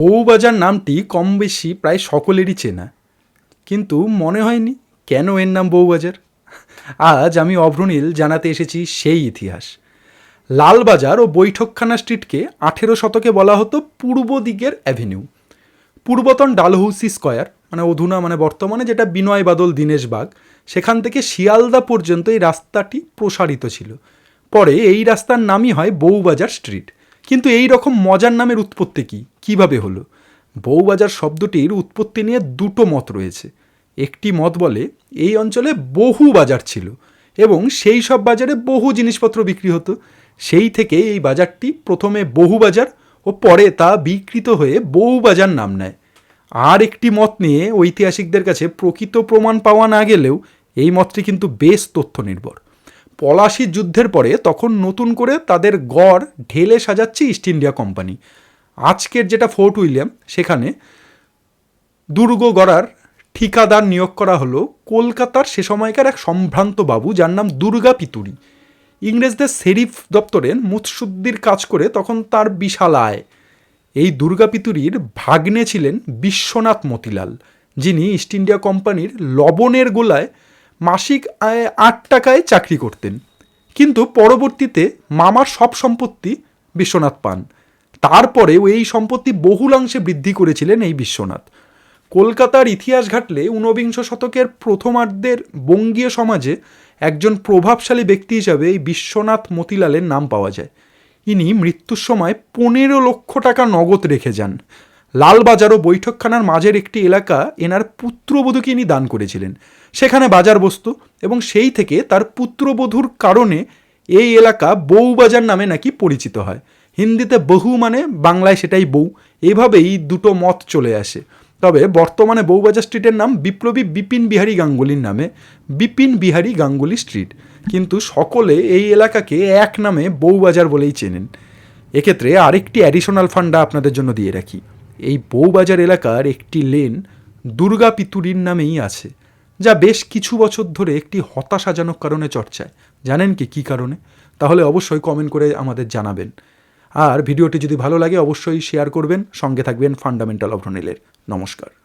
বউবাজার নামটি কম বেশি প্রায় সকলেরই চেনা। কিন্তু মনে হয়নি কেন এর নাম বউবাজার? আজ আমি অভ্রনীল জানাতে এসেছি সেই ইতিহাস। লালবাজার ও বৈঠকখানা স্ট্রিটকে আঠেরো শতকে বলা হতো পূর্ব দিকের অ্যাভিনিউ। পূর্বতন ডালহৌসি স্কয়ার মানে অধুনা মানে বর্তমানে যেটা বিনয় বাদল, দীনেশ বাগ, সেখান থেকে শিয়ালদা পর্যন্ত এই রাস্তাটি প্রসারিত ছিল। পরে এই রাস্তার নামই হয় বউবাজার স্ট্রিট। কিন্তু এই রকম মজার নামের উৎপত্তি কী? কীভাবে হলো? বউবাজার শব্দটির উৎপত্তি নিয়ে দুটো মত রয়েছে। একটি মত বলে, এই অঞ্চলে বহু বাজার ছিল এবং সেই সব বাজারে বহু জিনিসপত্র বিক্রি হতো। সেই থেকে এই বাজারটি প্রথমে বহু বাজার ও পরে তা বিকৃত হয়ে বউ বাজার নাম নেয়। আর একটি মত নিয়ে ঐতিহাসিকদের কাছে প্রকৃত প্রমাণ পাওয়া না গেলেও এই মতটি কিন্তু বেশ তথ্য নির্ভর পলাশির যুদ্ধের পরে তখন নতুন করে তাদের গড় ঢেলে সাজাচ্ছে ইস্ট ইন্ডিয়া কোম্পানি আজকের যেটা ফোর্ট উইলিয়াম সেখানে দুর্গ গড়ার ঠিকাদার নিয়োগ করা হলো কলকাতার সে সময়কার এক সম্ভ্রান্ত বাবু যার নাম দুর্গা পিতুরি। ইংরেজদের শেরিফ দপ্তরে মুৎসুদ্দির কাজ করে তখন তার বিশাল আয়। এই দুর্গা পিতুরির ভাগ্নে ছিলেন বিশ্বনাথ মতিলাল, যিনি ইস্ট ইন্ডিয়া কোম্পানির লবণের গোলায় মাসিক আয় আট টাকায় চাকরি করতেন। কিন্তু পরবর্তীতে মামার সব সম্পত্তি বিশ্বনাথ পান। তারপরেও এই সম্পত্তি বহুলাংশে বৃদ্ধি করেছিলেন এই বিশ্বনাথ। কলকাতার ইতিহাস ঘাটলে ঊনবিংশ শতকের প্রথমার্ধের বঙ্গীয় সমাজে একজন প্রভাবশালী ব্যক্তি হিসাবে এই বিশ্বনাথ মতিলালের নাম পাওয়া যায়। ইনি মৃত্যুর সময় পনেরো লক্ষ টাকা নগদ রেখে যান। লালবাজার ও বৈঠকখানার মাঝের একটি এলাকা এনার পুত্রবধূকে ইনি দান করেছিলেন। সেখানে বাজার বসতো এবং সেই থেকে তার পুত্রবধূর কারণে এই এলাকা বউবাজার নামে নাকি পরিচিত হয়। হিন্দিতে বহু মানে বাংলায় সেটাই বউ। এভাবেই দুটো মত চলে আসে। তবে বর্তমানে বউবাজার স্ট্রিটের নাম বিপ্লবী বিপিন বিহারী গাঙ্গুলির নামে বিপিন বিহারী গাঙ্গুলি স্ট্রিট। কিন্তু সকলে এই এলাকাকে এক নামে বউবাজার বলেই চেনেন। এক্ষেত্রে আরেকটি অ্যাডিশনাল ফান্ডা আপনাদের জন্য দিয়ে রাখি। এই বউবাজার এলাকার একটি লেন দুর্গা পিতুরির নামেই আছে, যা বেশ কিছু বছর ধরে একটি হতাশাজনক কারণে চর্চায়। জানেন কি, কী কারণে? তাহলে অবশ্যই কমেন্ট করে আমাদের জানাবেন। আর ভিডিওটি যদি ভালো লাগে, অবশ্যই শেয়ার করবেন। সঙ্গে থাকবেন ফান্ডামেন্টাল অভ্রনীলের নমস্কার।